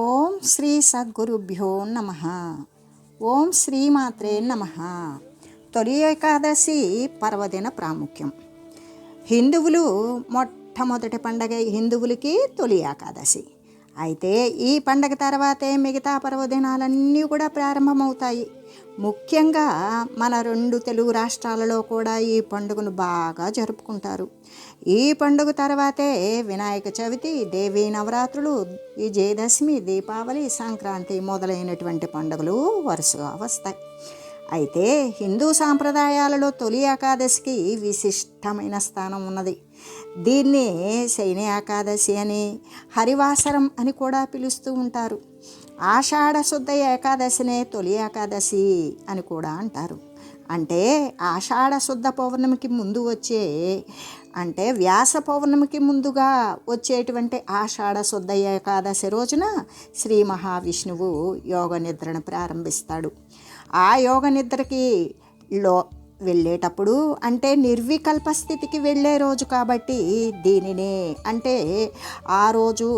ఓం శ్రీ సద్గురుభ్యో నమ. ఓం శ్రీమాత్రే నమ. తొలి ఏకాదశి పర్వదిన ప్రాముఖ్యం. హిందువులు మొట్టమొదటి పండగ హిందువులకి తొలి ఏకాదశి. అయితే ఈ పండగ తర్వాతే మిగతా పర్వదినాలన్నీ కూడా ప్రారంభమవుతాయి. ముఖ్యంగా మన రెండు తెలుగు రాష్ట్రాలలో కూడా ఈ పండుగను బాగా జరుపుకుంటారు. ఈ పండుగ తర్వాతే వినాయక చవితి దేవీ నవరాత్రులు విజయదశమి దీపావళి సంక్రాంతి మొదలైనటువంటి పండుగలు వరుసగా వస్తాయి. అయితే హిందూ సాంప్రదాయాలలో తొలి ఏకాదశికి విశిష్టమైన స్థానం ఉన్నది. దీన్ని శయని ఏకాదశి అని హరివాసరం అని కూడా పిలుస్తూ ఉంటారు. ఆషాఢ శుద్ధ ఏకాదశినే తొలి ఏకాదశి అని కూడా అంటారు. అంటే ఆషాఢ శుద్ధ పౌర్ణమికి ముందు వచ్చే అంటే వ్యాస పౌర్ణమికి ముందుగా వచ్చేటువంటి ఆషాఢ శుద్ధ ఏకాదశి రోజున శ్రీ మహావిష్ణువు యోగ నిద్రను ప్రారంభిస్తాడు. ఆ యోగ నిద్రకి లో వెళ్ళేటప్పుడు అంటే నిర్వికల్ప స్థితికి వెళ్ళే రోజు కాబట్టి దీనినే అంటే ఆ రోజు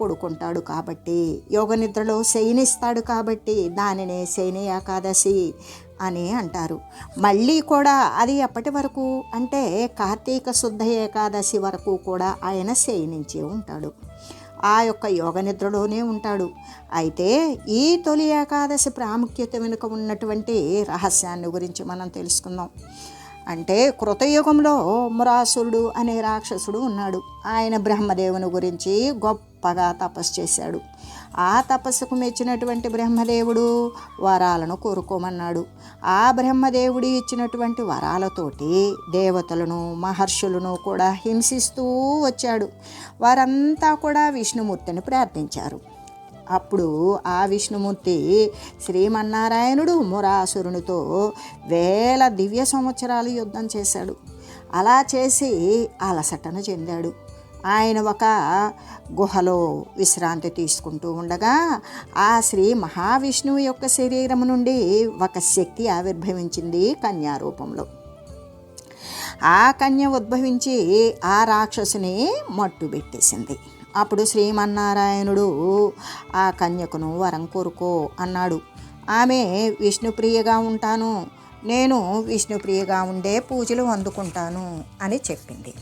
పడుకుంటాడు కాబట్టి యోగ నిద్రలో శయనిస్తాడు కాబట్టి దానినే శయని ఏకాదశి అని అంటారు. మళ్ళీ కూడా అది ఎప్పటి వరకు అంటే కార్తీక శుద్ధ ఏకాదశి వరకు కూడా ఆయన శయనించే ఉంటాడు. ఆ యొక్క యోగ నిద్రలోనే ఉంటాడు. అయితే ఈ తొలి ఏకాదశి ప్రాముఖ్యత వెనుక ఉన్నటువంటి రహస్యాన్ని గురించి మనం తెలుసుకుందాం. అంటే కృతయుగంలో మురాసురుడు అనే రాక్షసుడు ఉన్నాడు. ఆయన బ్రహ్మదేవుని గురించి గొప్పగా తపస్సు చేశాడు. ఆ తపస్సుకు మెచ్చినటువంటి బ్రహ్మదేవుడు వరాలను కోరుకోమన్నాడు. ఆ బ్రహ్మదేవుడు ఇచ్చినటువంటి వరాలతోటి దేవతలను మహర్షులను కూడా హింసిస్తూ వచ్చాడు. వారంతా కూడా విష్ణుమూర్తిని ప్రార్థించారు. అప్పుడు ఆ విష్ణుమూర్తి శ్రీమన్నారాయణుడు మురాసురునితో వేల దివ్య సంవత్సరాలు యుద్ధం చేశాడు. అలా చేసి అలసటను చెందాడు. ఆయన ఒక గుహలో విశ్రాంతి తీసుకుంటూ ఉండగా ఆ శ్రీ మహావిష్ణువు యొక్క శరీరం నుండి ఒక శక్తి ఆవిర్భవించింది కన్యారూపంలో ఆ కన్య ఉద్భవించి ఆ రాక్షసుని మట్టు పెట్టేసింది. అప్పుడు శ్రీమన్నారాయణుడు ఆ కన్యకును వరం కోరుకో అన్నాడు. ఆమె విష్ణుప్రియగా ఉంటాను. నేను విష్ణుప్రియగా ఉండే పూజలు అందుకుంటాను అని చెప్పింది.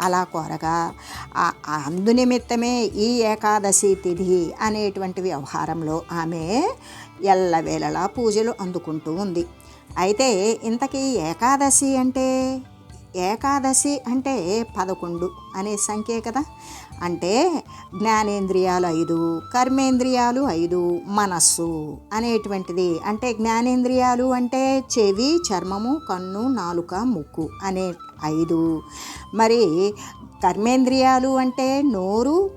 అలా కోరగా అందునిమిత్తమే ఈ ఏకాదశి తిథి అనేటువంటి వ్యవహారంలో ఆమె ఎల్లవేళలా పూజలు అందుకుంటూ ఉంది. అయితే ఇంతకీ ఏకాదశి అంటే ఏకాదశి అంటే పదకొండు అనే సంఖ్యే కదా. అంటే జ్ఞానేంద్రియాలు ఐదు కర్మేంద్రియాలు ఐదు మనస్సు అనేటువంటిది. అంటే జ్ఞానేంద్రియాలు అంటే చెవి చర్మము కన్ను నాలుక ముక్కు అనే ఐదు. మరి కర్మేంద్రియాలు అంటే నోరు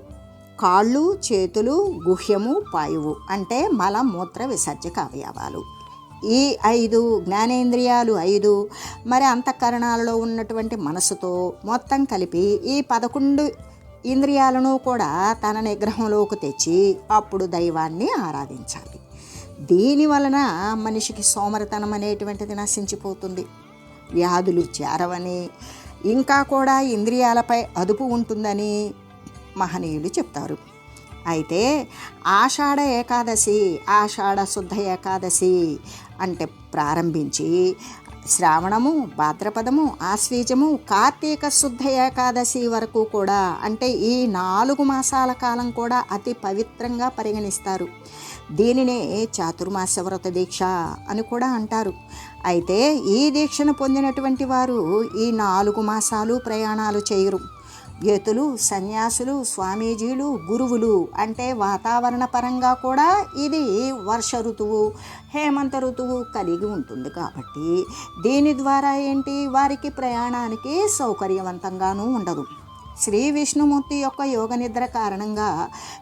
కాళ్ళు చేతులు గుహ్యము పాయువు అంటే మల మూత్ర విసర్జక అవయవాలు ఈ ఐదు జ్ఞానేంద్రియాలు ఐదు. మరి అంతఃకరణాలలో ఉన్నటువంటి మనసుతో మొత్తం కలిపి ఈ పదకొండు ఇంద్రియాలను కూడా తన నిగ్రహంలోకి తెచ్చి అప్పుడు దైవాన్ని ఆరాధించాలి. దీని వలన మనిషికి సోమరితనం అనేటువంటిది నశించిపోతుంది. వ్యాధులు చేరవని ఇంకా కూడా ఇంద్రియాలపై అదుపు ఉంటుందని మహనీయులు చెప్తారు. అయితే ఆషాఢ ఏకాదశి ఆషాఢ శుద్ధ ఏకాదశి అంటే ప్రారంభించి శ్రావణము భాద్రపదము ఆశ్వీజము కార్తీక శుద్ధ ఏకాదశి వరకు కూడా అంటే ఈ నాలుగు మాసాల కాలం కూడా అతి పవిత్రంగా పరిగణిస్తారు. దీనినే చాతుర్మాస వ్రత దీక్ష అని కూడా అంటారు. అయితే ఈ దీక్షను పొందినటువంటి వారు ఈ నాలుగు మాసాలు ప్రయాణాలు చేయరు. వ్యతులు సన్యాసులు స్వామీజీలు గురువులు అంటే వాతావరణ పరంగా కూడా ఇది వర్ష ఋతువు హేమంత ఋతువు కలిగి ఉంటుంది కాబట్టి దీని ద్వారా ఏంటి? వారికి ప్రయాణానికి సౌకర్యవంతంగానూ ఉండదు. శ్రీ విష్ణుమూర్తి యొక్క యోగ నిద్ర కారణంగా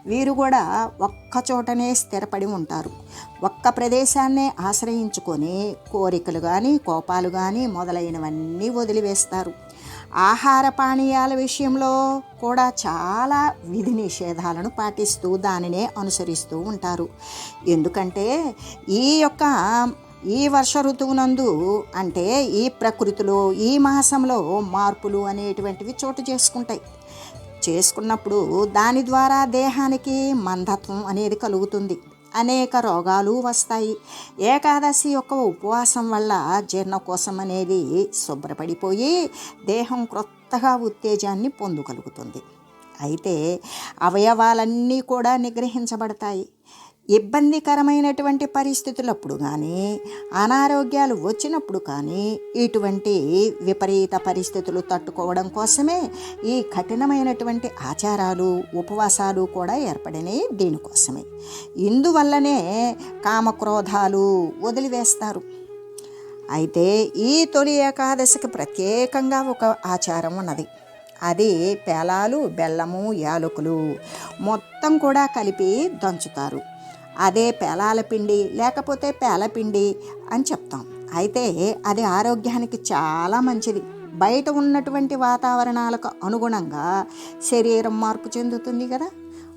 వీరు కూడా ఒక్క చోటనే స్థిరపడి ఉంటారు. ఒక్క ప్రదేశాన్నే ఆశ్రయించుకొని కోరికలు కానీ కోపాలు కానీ మొదలైనవన్నీ వదిలివేస్తారు. ఆహార పానీయాల విషయంలో కూడా చాలా విధి నిషేధాలను పాటిస్తూ దానినే అనుసరిస్తూ ఉంటారు. ఎందుకంటే ఈ యొక్క ఈ వర్ష ఋతువునందు అంటే ఈ ప్రకృతిలో ఈ మాసంలో మార్పులు అనేటువంటివి చోటు చేసుకుంటాయి. చేసుకున్నప్పుడు దాని ద్వారా దేహానికి మందత్వం అనేది కలుగుతుంది. అనేక రోగాలు వస్తాయి. ఏకాదశి యొక్క ఉపవాసం వల్ల జీర్ణకోశం అనేది శుభ్రపడిపోయి దేహం క్రొత్తగా ఉత్తేజాన్ని పొందగలుగుతుంది అయితే అవయవాలన్నీ కూడా నిగ్రహించబడతాయి. ఇబ్బందికరమైనటువంటి పరిస్థితులప్పుడు కానీ అనారోగ్యాలు వచ్చినప్పుడు కానీ ఇటువంటి విపరీత పరిస్థితులు తట్టుకోవడం కోసమే ఈ కఠినమైనటువంటి ఆచారాలు ఉపవాసాలు కూడా ఏర్పడినాయి దీనికోసమే. ఇందువల్లనే కామక్రోధాలు వదిలివేస్తారు. అయితే ఈ తొలి ఏకాదశికి ప్రత్యేకంగా ఒక ఆచారం ఉన్నది. అది పేలాలు బెల్లము యాలకులు మొత్తం కూడా కలిపి దంచుతారు. అదే పేలాల పిండి లేకపోతే పేలపిండి అని చెప్తాం. అయితే అది ఆరోగ్యానికి చాలా మంచిది. బయట ఉన్నటువంటి వాతావరణాలకు అనుగుణంగా శరీరం మార్పు చెందుతుంది కదా.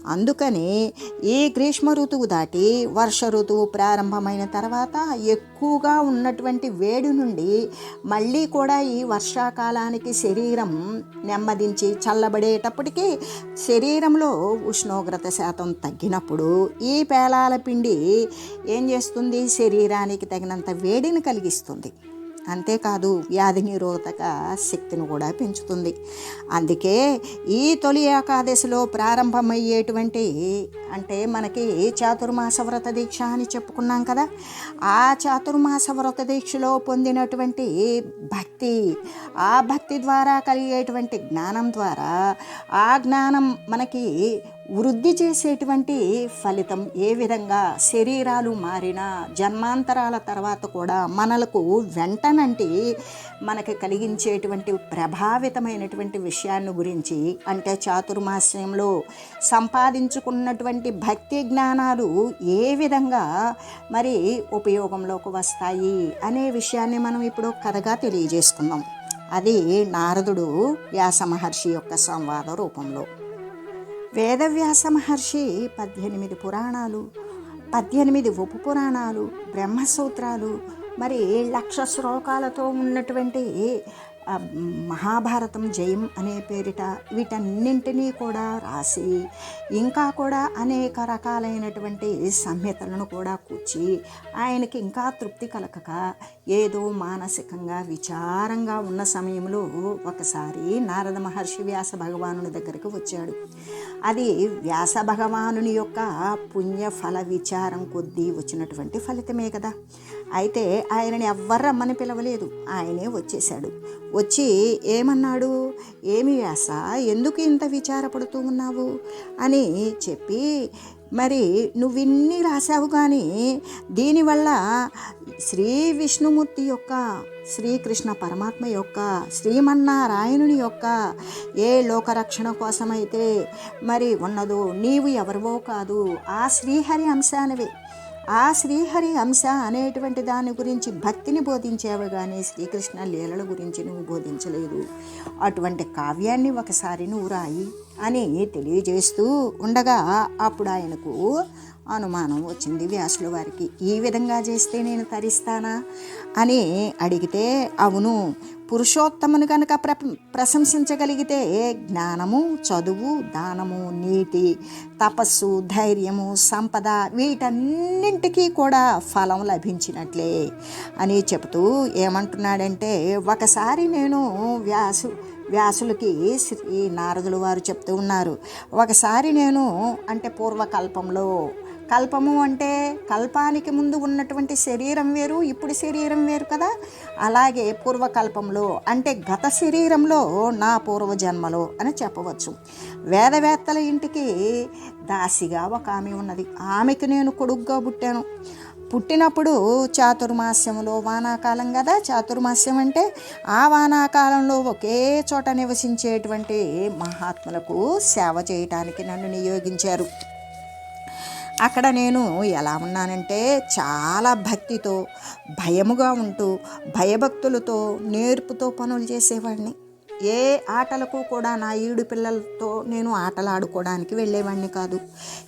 అందుకని ఈ గ్రీష్మ ఋతువు దాటి వర్ష ఋతువు ప్రారంభమైన తర్వాత ఎక్కువగా ఉన్నటువంటి వేడి నుండి మళ్ళీ కూడా ఈ వర్షాకాలానికి శరీరం నెమ్మదించి చల్లబడేటప్పటికీ శరీరంలో ఉష్ణోగ్రత శాతం తగ్గినప్పుడు ఈ పేలాల పిండి ఏం చేస్తుంది? శరీరానికి తగినంత వేడిని కలిగిస్తుంది. అంతేకాదు వ్యాధి నిరోధక శక్తిని కూడా పెంచుతుంది. అందుకే ఈ తొలి ఏకాదశిలో ప్రారంభమయ్యేటువంటి అంటే మనకి చాతుర్మాస వ్రత దీక్ష అని చెప్పుకున్నాం కదా ఆ చాతుర్మాస వ్రత దీక్షలో పొందినటువంటి భక్తి ఆ భక్తి ద్వారా కలిగేటువంటి జ్ఞానం ద్వారా ఆ జ్ఞానం మనకి వృద్ధి చేసేటువంటి ఫలితం ఏ విధంగా శరీరాలు మారినా జన్మాంతరాల తర్వాత కూడా మనలకు వెంటనంటి మనకి కలిగించేటువంటి ప్రభావితమైనటువంటి విషయాన్ని గురించి అంటే చాతుర్మాస్యంలో సంపాదించుకున్నటువంటి భక్తి జ్ఞానాలు ఏ విధంగా మరి ఉపయోగంలోకి వస్తాయి అనే విషయాన్ని మనం ఇప్పుడు కథగా తెలియజేసుకుందాం. అది నారదుడు వ్యాస మహర్షి యొక్క సంవాద రూపంలో. వేదవ్యాస మహర్షి పద్దెనిమిది పురాణాలు పద్దెనిమిది ఉప పురాణాలు బ్రహ్మసూత్రాలు మరి లక్ష శ్లోకాలతో ఉన్నటువంటి మహాభారతం జయం అనే పేరిట వీటన్నింటినీ కూడా రాసి ఇంకా కూడా అనేక రకాలైనటువంటి సంహితలను కూడా కూర్చి ఆయనకి ఇంకా తృప్తి కలగక ఏదో మానసికంగా విచారంగా ఉన్న సమయంలో ఒకసారి నారద మహర్షి వ్యాస భగవానుని దగ్గరికి వచ్చాడు. అది వ్యాస భగవానుని యొక్క పుణ్యఫల విచారం కొద్దీ వచ్చినటువంటి ఫలితమే కదా. అయితే ఆయనని ఎవ్వరు రమ్మని పిలవలేదు. ఆయనే వచ్చేశాడు. వచ్చి ఏమన్నాడు? ఏమి వ్యాస ఎందుకు ఇంత విచారపడుతూ ఉన్నావు? అని చెప్పి మరి నువ్విన్ని రాశావు కానీ దీనివల్ల శ్రీ విష్ణుమూర్తి యొక్క శ్రీకృష్ణ పరమాత్మ యొక్క శ్రీమన్నారాయణుని యొక్క ఏ లోకరక్షణ కోసమైతే మరి ఉన్నదో నీవు ఎవరివో కాదు ఆ శ్రీహరి అంశానివి. ఆ శ్రీహరి అంశ అనేటువంటి దాని గురించి భక్తిని బోధించేవి కానీ శ్రీకృష్ణ లీలల గురించి నువ్వు బోధించలేదు. అటువంటి కావ్యాన్ని ఒకసారి నువ్వు రాయి అని తెలియజేస్తూ ఉండగా అప్పుడు ఆయనకు అనుమానం వచ్చింది వ్యాసుల వారికి ఈ విధంగా చేస్తే నేను తరిస్తానా? అని అడిగితే అవును పురుషోత్తమును కనుక ప్ర ప్రశంసించగలిగితే జ్ఞానము చదువు దానము నీతి తపస్సు ధైర్యము సంపద వీటన్నింటికీ కూడా ఫలం లభించినట్లే అని చెబుతూ ఏమంటున్నాడంటే ఒకసారి నేను వ్యాసు వ్యాసులకి శ్రీ నారదులు వారు చెప్తూ ఉన్నారు. ఒకసారి నేను అంటే పూర్వకల్పంలో కల్పము అంటే కల్పానికి ముందు ఉన్నటువంటి శరీరం వేరు ఇప్పుడు శరీరం వేరు కదా? అలాగే పూర్వకల్పంలో అంటే గత శరీరంలో నా పూర్వజన్మలో అని చెప్పవచ్చు. వేదవేత్తల ఇంటికి దాసిగా ఒక ఆమె ఉన్నది. ఆమెకు నేను కొడుగ్గా పుట్టాను. పుట్టినప్పుడు చాతుర్మాస్యములో వానాకాలం కదా? చాతుర్మాస్యం అంటే ఆ వానాకాలంలో ఒకే చోట నివసించేటువంటి మహాత్ములకు సేవ చేయటానికి నన్ను నియోగించారు. అక్కడ నేను ఎలా ఉన్నానంటే చాలా భక్తితో భయముగా ఉంటూ భయభక్తులతో నేర్పుతో పనులు చేసేవాడిని. ఏ ఆటలకు కూడా నా ఈడు పిల్లలతో నేను ఆటలాడుకోవడానికి వెళ్ళేవాడిని కాదు.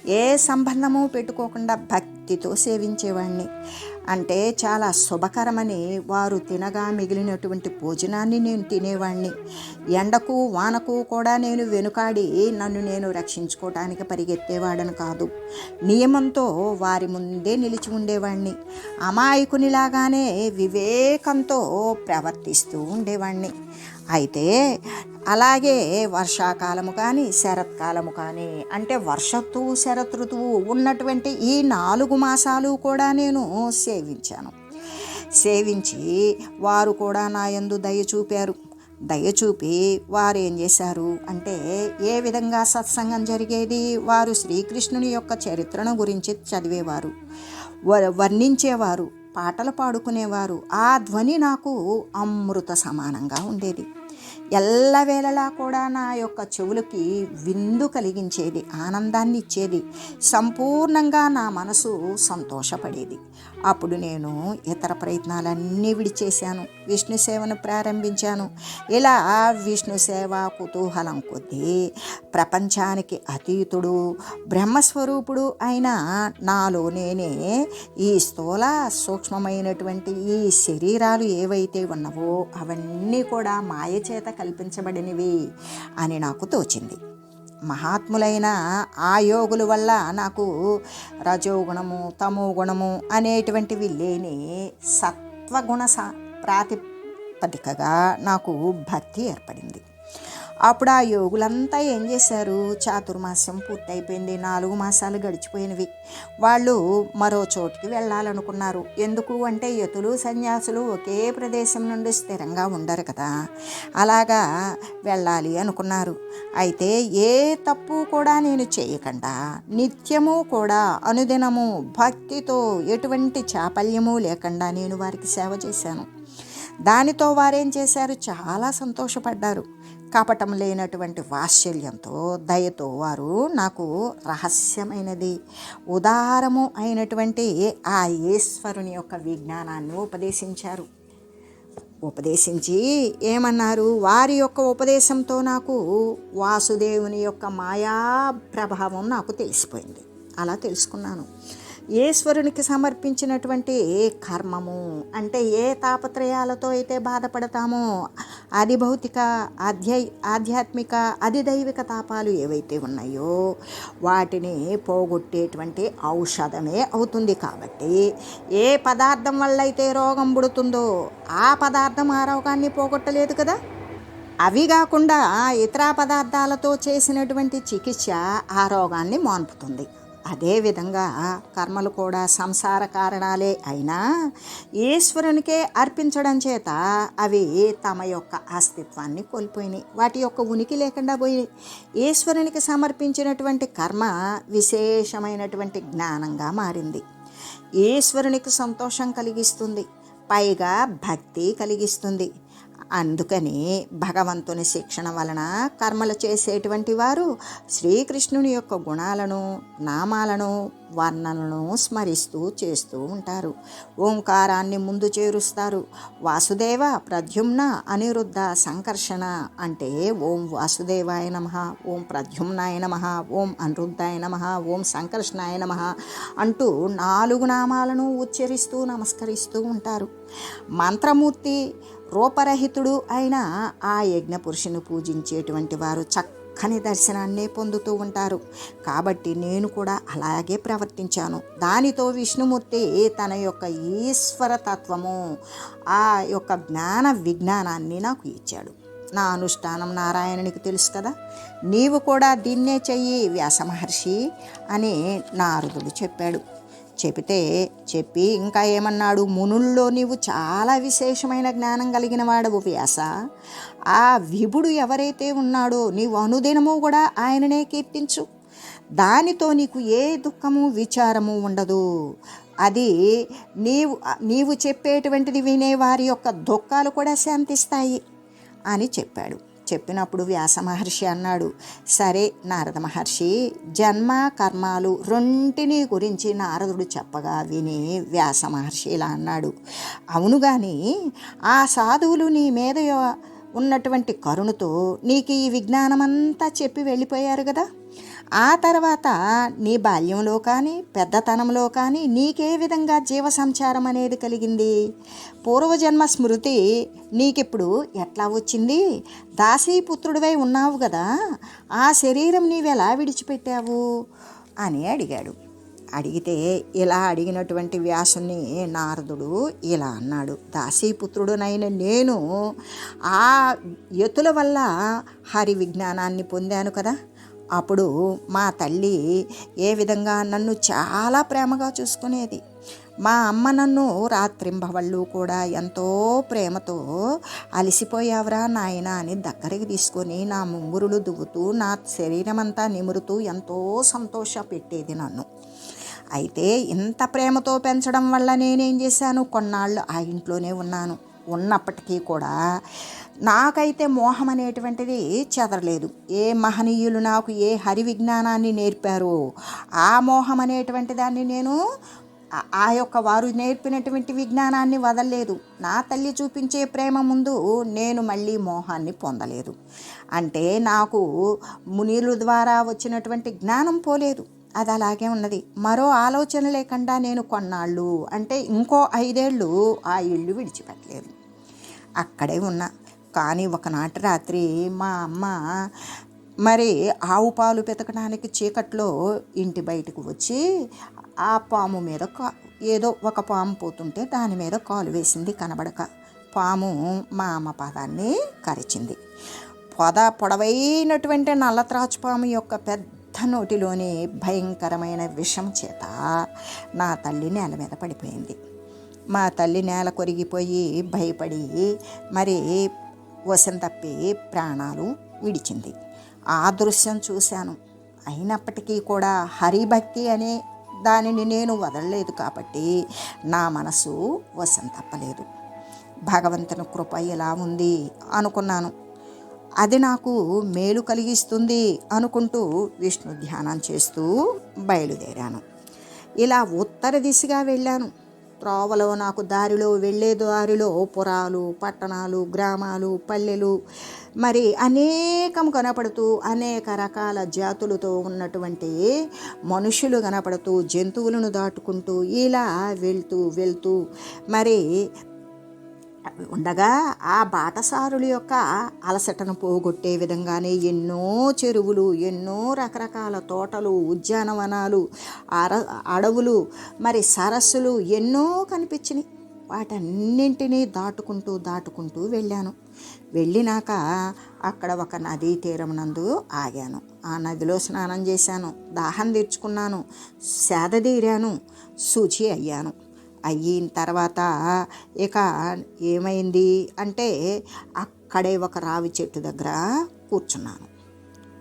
ఏ సంబంధము పెట్టుకోకుండా భక్తితో సేవించేవాడిని అంటే చాలా శుభకరమని వారు తినగా మిగిలినటువంటి భోజనాన్ని నేను తినేవాడిని ఎండకు వానకు కూడా నేను వెనుకాడి నన్ను నేను రక్షించుకోవటానికి పరిగెత్తేవాడని కాదు. నియమంతో వారి ముందే నిలిచి ఉండేవాడిని అమాయకునిలాగానే వివేకంతో ప్రవర్తిస్తూ ఉండేవాడిని అయితే అలాగే వర్షాకాలము కానీ శరత్కాలము కానీ అంటే వర్షత్తువు శరతృతువు ఉన్నటువంటి ఈ నాలుగు మాసాలు కూడా నేను సేవించాను. సేవించి వారు కూడా నా యందు దయ చూపారు. దయ చూపి వారు ఏం చేశారు అంటే ఏ విధంగా సత్సంగం జరిగేది? వారు శ్రీకృష్ణుని యొక్క చరిత్రను గురించి చదివేవారు. వ- వర్ణించేవారు. పాటలు పాడుకునేవారు. ఆ ధ్వని నాకు అమృత సమానంగా ఉండేది. ఎల్లవేళలా కూడా నా యొక్క చెవులకి విందు కలిగించేది ఆనందాన్ని ఇచ్చేది సంపూర్ణంగా నా మనసు సంతోషపడేది. అప్పుడు నేను ఇతర ప్రయత్నాలన్నీ విడిచేశాను. విష్ణు సేవను ప్రారంభించాను. ఇలా విష్ణు సేవ కుతూహలం కొద్దీ ప్రపంచానికి అతీతుడు బ్రహ్మస్వరూపుడు అయిన నాలో నేనే ఈ స్థూల సూక్ష్మమైనటువంటి ఈ శరీరాలు ఏవైతే ఉన్నవో అవన్నీ కూడా మాయ చేత కల్పించబడినవి అని నాకు తోచింది. మహాత్ములైన ఆ యోగుల వల్ల నాకు రజోగుణము తమో గుణము అనేటువంటివి లేని సత్వగుణ సా ప్రాతిపదికగా నాకు భక్తి ఏర్పడింది. అప్పుడు ఆ యోగులంతా ఏం చేశారు? చాతుర్మాసం పూర్తయిపోయింది. నాలుగు మాసాలు గడిచిపోయినవి. వాళ్ళు మరో చోటికి వెళ్ళాలనుకున్నారు. ఎందుకు అంటే యతులు సన్యాసులు ఒకే ప్రదేశం నుండి స్థిరంగా ఉండరు కదా. అలాగా వెళ్ళాలి అనుకున్నారు. అయితే ఏ తప్పు కూడా నేను చేయకుండా నిత్యము కూడా అనుదినము భక్తితో ఎటువంటి చాపల్యము లేకుండా నేను వారికి సేవ చేశాను. దానితో వారేం చేశారు? చాలా సంతోషపడ్డారు. కపటం లేనటువంటి వాత్సల్యంతో దయతో వారు నాకు రహస్యమైనది ఉదారము అయినటువంటి ఆ ఈశ్వరుని యొక్క విజ్ఞానాన్ని ఉపదేశించారు. ఉపదేశించి ఏమన్నారు? వారి యొక్క ఉపదేశంతో నాకు వాసుదేవుని యొక్క మాయా ప్రభావం నాకు తెలిసిపోయింది. అలా తెలుసుకున్నాను. ఈశ్వరునికి సమర్పించినటువంటి కర్మము? అంటే ఏ తాపత్రయాలతో అయితే బాధపడతామో అది భౌతిక ఆధ్యా ఆధ్యాత్మిక అధిదైవిక తాపాలు ఏవైతే ఉన్నాయో వాటిని పోగొట్టేటువంటి ఔషధమే అవుతుంది కాబట్టి ఏ పదార్థం వల్ల అయితే రోగం పుడుతుందో ఆ పదార్థం ఆ రోగాన్ని పోగొట్టలేదు కదా? అవి కాకుండా ఇతర పదార్థాలతో చేసినటువంటి చికిత్స ఆ రోగాన్ని మాన్పుతుంది. అదేవిధంగా కర్మలు కూడా సంసార కారణాలే అయినా ఈశ్వరునికే అర్పించడం చేత అవి తమ యొక్క అస్తిత్వాన్ని కోల్పోయినాయి. వాటి యొక్క ఉనికి లేకుండా పోయి ఈశ్వరునికి సమర్పించినటువంటి కర్మ విశేషమైనటువంటి జ్ఞానంగా మారింది. ఈశ్వరునికి సంతోషం కలిగిస్తుంది. పైగా భక్తి కలిగిస్తుంది. అందుకని భగవంతుని శిక్షణ వలన కర్మలు చేసేటువంటి వారు శ్రీకృష్ణుని యొక్క గుణాలను నామాలను వర్ణనలను స్మరిస్తూ చేస్తూ ఉంటారు. ఓంకారాన్ని ముందు చేరుస్తారు. వాసుదేవ ప్రద్యుమ్న అనిరుద్ధ సంకర్షణ అంటే ఓం వాసుదేవాయ నమ ఓం ప్రద్యుమ్నాయ నమ ఓం అనిరుద్ధాయ నమ ఓం సంకర్షణాయ నమ అంటూ నాలుగు నామాలను ఉచ్చరిస్తూ నమస్కరిస్తూ ఉంటారు. మంత్రమూర్తి రూపరహితుడు అయిన ఆ యజ్ఞ పురుషుని పూజించేటువంటి వారు చక్కని దర్శనాన్నే పొందుతూ ఉంటారు. కాబట్టి నేను కూడా అలాగే ప్రవర్తించాను. దానితో విష్ణుమూర్తి తన యొక్క ఈశ్వర తత్వము ఆ యొక్క జ్ఞాన విజ్ఞానాన్ని నాకు ఇచ్చాడు. నా అనుష్ఠానం నారాయణునికి తెలుసు కదా. నీవు కూడా దీన్నే చెయ్యి వ్యాస మహర్షి అని నారదుడు చెప్పాడు. చెబితే చెప్పి ఇంకా ఏమన్నాడు? మునుల్లో నీవు చాలా విశేషమైన జ్ఞానం కలిగిన వాడవు వ్యాస. ఆ విభుడు ఎవరైతే ఉన్నాడో నీవు అనుదినము కూడా ఆయననే కీర్తించు. దానితో నీకు ఏ దుఃఖము విచారము ఉండదు. అది నీవు నీవు చెప్పేటువంటిది వినే వారి యొక్క దుఃఖాలు కూడా శాంతిస్తాయి అని చెప్పాడు. చెప్పినప్పుడు వ్యాస మహర్షి అన్నాడు సరే నారద మహర్షి జన్మ కర్మాలు రెంటిని గురించి నారదుడు చెప్పగా విని వ్యాస మహర్షి ఇలా అన్నాడు అవును కానీ ఆ సాధువులు నీ మీద ఉన్నటువంటి కరుణతో నీకు ఈ విజ్ఞానమంతా చెప్పి వెళ్ళిపోయారు కదా? ఆ తర్వాత నీ బాల్యంలో కానీ పెద్దతనంలో కానీ నీకే విధంగా జీవ సంచారం అనేది కలిగింది. పూర్వజన్మ స్మృతి నీకిప్పుడు ఎట్లా వచ్చింది? దాసీపుత్రుడివై ఉన్నావు కదా ఆ శరీరం నీవెలా విడిచిపెట్టావు? అని అడిగాడు. అడిగితే ఇలా అడిగినటువంటి వ్యాసుని నారదుడు ఇలా అన్నాడు. దాసీపుత్రుడునైన నేను ఆ యతుల వల్ల హరి విజ్ఞానాన్ని పొందాను కదా. అప్పుడు మా తల్లి ఏ విధంగా నన్ను చాలా ప్రేమగా చూసుకునేది. మా అమ్మ నన్ను రాత్రింబవళ్ళు కూడా ఎంతో ప్రేమతో అలసిపోయావరా నాయన అని దగ్గరికి తీసుకొని నా ముంగురులు దువ్వుతూ నా శరీరం అంతా నిమురుతూ ఎంతో సంతోష పెట్టేది నన్ను. అయితే ఇంత ప్రేమతో పెంచడం వల్ల నేనేం చేశాను? కొన్నాళ్ళు ఆ ఇంట్లోనే ఉన్నాను. ఉన్నప్పటికీ కూడా నాకైతే మోహం అనేటువంటిది చెదరలేదు. ఏ మహనీయులు నాకు ఏ హరి విజ్ఞానాన్ని నేర్పారో ఆ మోహం అనేటువంటి దాన్ని నేను ఆ- యొక్క వారు నేర్పినటువంటి విజ్ఞానాన్ని వదలలేదు. నా తల్లి చూపించే ప్రేమ ముందు నేను మళ్ళీ మోహాన్ని పొందలేదు. అంటే నాకు మునీలు ద్వారా వచ్చినటువంటి జ్ఞానం పోలేదు. అది అలాగే ఉన్నది. మరో ఆలోచన లేకుండా నేను కొన్నాళ్ళు. అంటే ఇంకో ఐదేళ్ళు ఆ ఇల్లు విడిచిపెట్టలేదు. అక్కడే ఉన్నా. కానీ ఒకనాటి రాత్రి మా అమ్మ మరి ఆవు పాలు పెతకడానికి చీకట్లో ఇంటి బయటకు వచ్చి ఆ పాము మీద కా ఏదో ఒక పాము పోతుంటే దాని మీద కాలు వేసింది కనబడక. పాము మా అమ్మ పాదాన్ని కరిచింది. పొద పొడవైనటువంటి నల్ల త్రాచుపాము యొక్క పెద్ద నోటిలోని భయంకరమైన విషం చేత నా తల్లి నేల మీద పడిపోయింది. మా తల్లి నేల కొరిగిపోయి భయపడి మరి వసంతప్పే ప్రాణాలు విడిచింది. ఆ దృశ్యం చూశాను. అయినప్పటికీ కూడా హరిభక్తి అనే దానిని నేను వదలలేదు కాబట్టి నా మనసు వశం తప్పలేదు భగవంతుని కృప ఎలా ఉంది అనుకున్నాను. అది నాకు మేలు కలిగిస్తుంది అనుకుంటూ విష్ణు ధ్యానం చేస్తూ బయలుదేరాను. ఇలా ఉత్తర దిశగా వెళ్ళాను. త్రోవలో నాకు దారిలో వెళ్ళే దారిలో పురాలు పట్టణాలు గ్రామాలు పల్లెలు. మరి అనేకం కనపడుతూ అనేక రకాల జాతులతో ఉన్నటువంటి మనుషులు కనపడుతూ జంతువులను దాటుకుంటూ ఇలా వెళ్తూ వెళ్తూ మరి ఉండగా ఆ బాటసారుల యొక్క అలసటను పోగొట్టే విధంగానే ఎన్నో చెరువులు ఎన్నో రకరకాల తోటలు ఉద్యానవనాలు అర అడవులు మరి సరస్సులు ఎన్నో కనిపించినాయి. వాటన్నింటినీ దాటుకుంటూ దాటుకుంటూ వెళ్ళాను. వెళ్ళినాక అక్కడ ఒక నదీ తీరం నందు ఆగాను. ఆ నదిలో స్నానం చేశాను. దాహం తీర్చుకున్నాను. సేదతీరాను శుచి అయ్యాను. అయిన తర్వాత ఇక ఏమైంది అంటే అక్కడే ఒక రావి చెట్టు దగ్గర కూర్చున్నాను.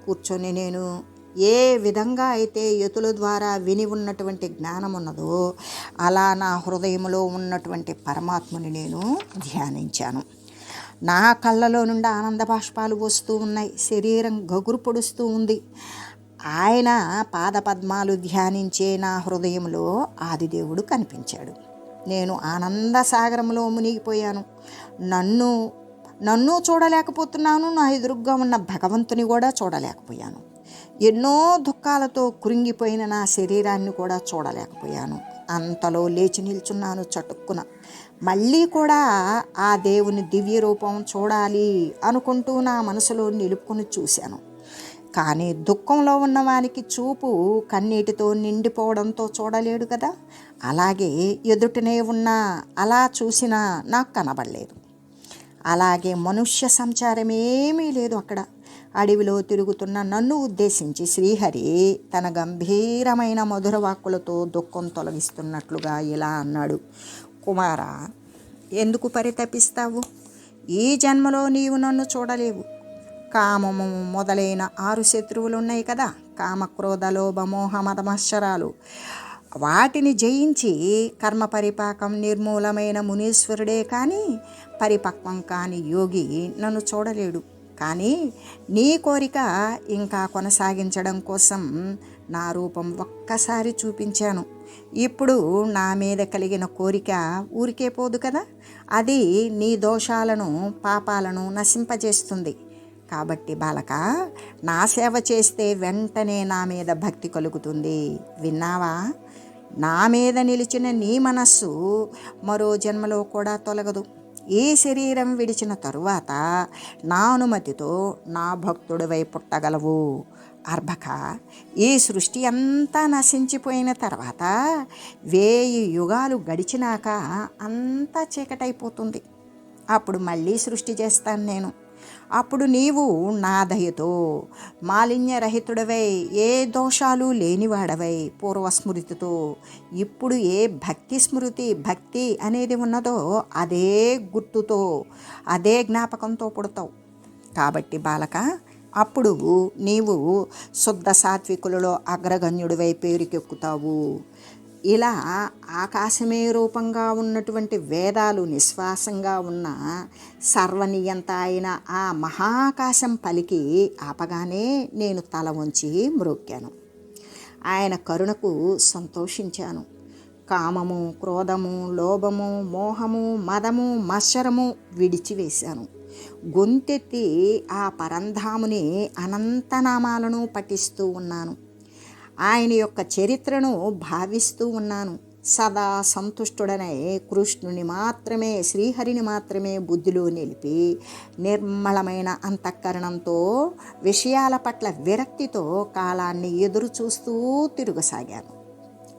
కూర్చొని నేను ఏ విధంగా అయితే యతుల ద్వారా విని ఉన్నటువంటి జ్ఞానం ఉన్నదో అలా నా హృదయంలో ఉన్నటువంటి పరమాత్మని నేను ధ్యానించాను. నా కళ్ళలో నుండి ఆనంద బాష్పాలు వస్తూ ఉన్నాయి శరీరం గగురు పొడుస్తూ ఉంది. ఆయన పాదపద్మాలు ధ్యానించే నా హృదయంలో ఆదిదేవుడు కనిపించాడు. నేను ఆనంద సాగరంలో మునిగిపోయాను. నన్ను నన్ను చూడలేకపోతున్నాను. నా ఎదురుగ్గా ఉన్న భగవంతుని కూడా చూడలేకపోయాను. ఎన్నో దుఃఖాలతో కురింగిపోయిన నా శరీరాన్ని కూడా చూడలేకపోయాను. అంతలో లేచి నిల్చున్నాను చటుక్కున. మళ్ళీ కూడా ఆ దేవుని దివ్య రూపం చూడాలి అనుకుంటూ నా మనసులో నిలుపుకొని చూశాను. కానీ దుఃఖంలో ఉన్నవానికి చూపు కన్నీటితో నిండిపోవడంతో చూడలేడు కదా. అలాగే ఎదుటనే ఉన్నా అలా చూసినా నాకు కనబడలేదు. అలాగే మనుష్య సంచారం ఏమీ లేదు అక్కడ. అడవిలో తిరుగుతున్న నన్ను ఉద్దేశించి శ్రీహరి తన గంభీరమైన మధుర వాక్కులతో దుఃఖం తొలగిస్తున్నట్లుగా ఇలా అన్నాడు. కుమార ఎందుకు పరితపిస్తావు? ఈ జన్మలో నీవు నన్ను చూడలేవు. కామము మొదలైన ఆరు శత్రువులు ఉన్నాయి కదా. కామ లోభమోహ లోభ వాటిని జయించి కర్మ పరిపాకం నిర్మూలమైన మునీశ్వరుడే కానీ పరిపక్వం కాని యోగి నన్ను చూడలేడు. కానీ నీ కోరిక ఇంకా కొనసాగించడం కోసం నా రూపం ఒక్కసారి చూపించాను. ఇప్పుడు నా మీద కలిగిన కోరిక ఊరికే పోదు కదా. అది నీ దోషాలను పాపాలను నశింపజేస్తుంది. కాబట్టి బాలక నా సేవ చేస్తే వెంటనే నా మీద భక్తి కలుగుతుంది. విన్నావా? నా మీద నిలిచిన నీ మనస్సు మరో జన్మలో కూడా తొలగదు. ఈ శరీరం విడిచిన తరువాత నా అనుమతితో నా భక్తుడివై పుట్టగలవు. అర్భక ఈ సృష్టి అంతా నశించిపోయిన తర్వాత వేయి యుగాలు గడిచినాక అంతా చీకటైపోతుంది. అప్పుడు మళ్ళీ సృష్టి చేస్తాను నేను. అప్పుడు నీవు నా దయతో మాలిన్యరహితుడవై ఏ దోషాలు లేనివాడవై పూర్వస్మృతితో. ఇప్పుడు ఏ భక్తి స్మృతి భక్తి అనేది ఉన్నదో అదే గుర్తుతో అదే జ్ఞాపకంతో పుడతావు. కాబట్టి బాలక అప్పుడు నీవు శుద్ధ సాత్వికులలో అగ్రగణ్యుడివై పేరుకెక్కుతావు. ఇలా ఆకాశమే రూపంగా ఉన్నటువంటి వేదాలు నిశ్వాసంగా ఉన్న సర్వనియంత అయిన ఆ మహాకాశం పలికి ఆపగానే నేను తల వంచి మ్రొక్కాను ఆయన కరుణకు సంతోషించాను. కామము క్రోధము లోభము మోహము మదము మత్సరము విడిచివేశాను. గొంతెత్తి ఆ పరంధాముని అనంతనామాలను పఠిస్తూ ఉన్నాను. ఆయన యొక్క చరిత్రను భావిస్తూ ఉన్నాను. సదా సంతుష్టుడనే కృష్ణుని మాత్రమే శ్రీహరిని మాత్రమే బుద్ధిలో నిలిపి నిర్మలమైన అంతఃకరణంతో విషయాల పట్ల విరక్తితో కాలాన్ని ఎదురు చూస్తూ తిరుగసాగాను.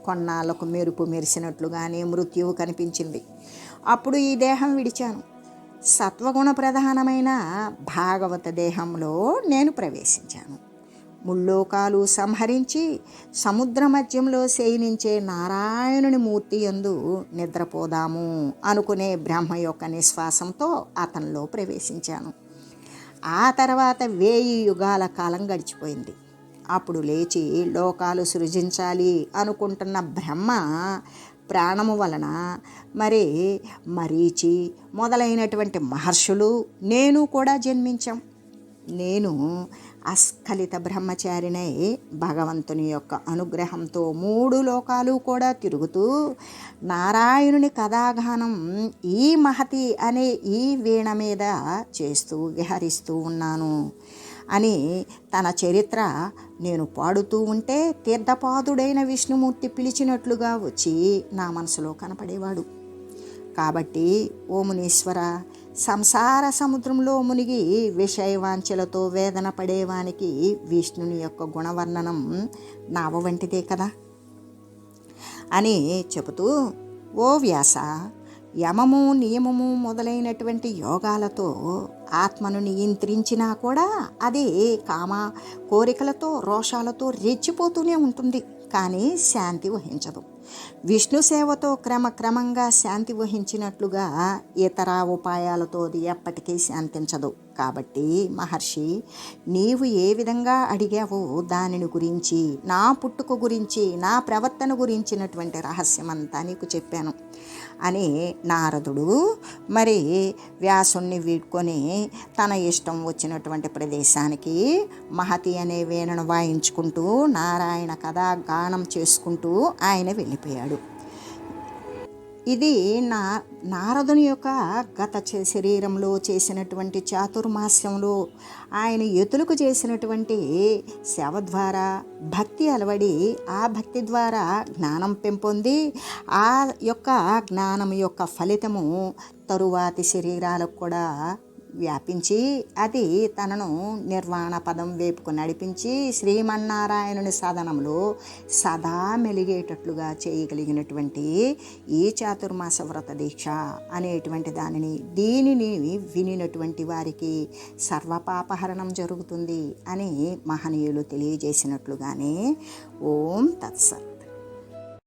కొన్నాళ్ళకు మెరుపు మెరిసినట్లుగానే మృత్యువు కనిపించింది. అప్పుడు ఈ దేహం విడిచాను. సత్వగుణ ప్రధానమైన భాగవత దేహంలో నేను ప్రవేశించాను. ముల్లోకాలు సంహరించి సముద్ర మధ్యంలో శయనించే నారాయణుని మూర్తి ఎందు నిద్రపోదాము అనుకునే బ్రహ్మ యొక్క నిశ్వాసంతో అతనిలో ప్రవేశించాను. ఆ తర్వాత వేయి యుగాల కాలం గడిచిపోయింది. అప్పుడు లేచి లోకాలు సృజించాలి అనుకుంటున్న బ్రహ్మ ప్రాణము వలన మరి మరీచి మొదలైనటువంటి మహర్షులు నేను కూడా జన్మించాం. నేను అస్ఖలిత బ్రహ్మచారినై భగవంతుని యొక్క అనుగ్రహంతో మూడు లోకాలు కూడా తిరుగుతూ నారాయణుని కథాగానం ఈ మహతి అనే ఈ వీణ మీద చేస్తూ విహరిస్తూ ఉన్నాను అని తన చరిత్ర నేను పాడుతూ ఉంటే తీర్థపాదుడైన విష్ణుమూర్తి పిలిచినట్లుగా వచ్చి నా మనసులో కనపడేవాడు. కాబట్టి ఓ మునీశ్వర సంసార సముద్రంలో మునిగి విషయవాంఛలతో వేదన పడేవానికి విష్ణుని యొక్క గుణవర్ణనం నావ వంటిదే కదా? అని చెబుతూ ఓ వ్యాస యమము నియమము మొదలైనటువంటి యోగాలతో ఆత్మను నియంత్రించినా కూడా అది కామ కోరికలతో రోషాలతో రెచ్చిపోతూనే ఉంటుంది. కానీ శాంతి వహించదు. విష్ణు సేవతో క్రమక్రమంగా శాంతి వహించినట్లుగా ఇతర ఉపాయాలతో అది ఎప్పటికీ శాంతించదు. కాబట్టి మహర్షి నీవు ఏ విధంగా అడిగావో దానిని గురించి నా పుట్టుక గురించి నా ప్రవర్తన గురించినటువంటి రహస్యమంతా నీకు చెప్పాను. అని నారదుడు మరి వ్యాసుణ్ణి వీడ్కొని తన ఇష్టం వచ్చినటువంటి ప్రదేశానికి మహతి అనే వీణను వాయించుకుంటూ నారాయణ కథ గానం చేసుకుంటూ ఆయన వెళ్ళిపోయాడు. ఇది నా నారదుని యొక్క గత శరీరంలో చేసినటువంటి చాతుర్మాస్యంలో ఆయన ఎతులకు చేసినటువంటి సేవ ద్వారా భక్తి అలవడి ఆ భక్తి ద్వారా జ్ఞానం పెంపొంది. ఆ యొక్క జ్ఞానం యొక్క ఫలితము తరువాతి శరీరాలకు కూడా వ్యాపించి అది తనను నిర్వాణ పదం వైపుకు నడిపించి శ్రీమన్నారాయణుని సాధనంలో సదా మెలిగేటట్లుగా చేయగలిగినటువంటి ఈ చాతుర్మాస వ్రత దీక్ష అనేటువంటి దానిని దీనిని వినినటువంటి వారికి సర్వపాపహరణం జరుగుతుంది అని మహనీయులు తెలియజేసినట్లుగానే ఓం తత్సత్.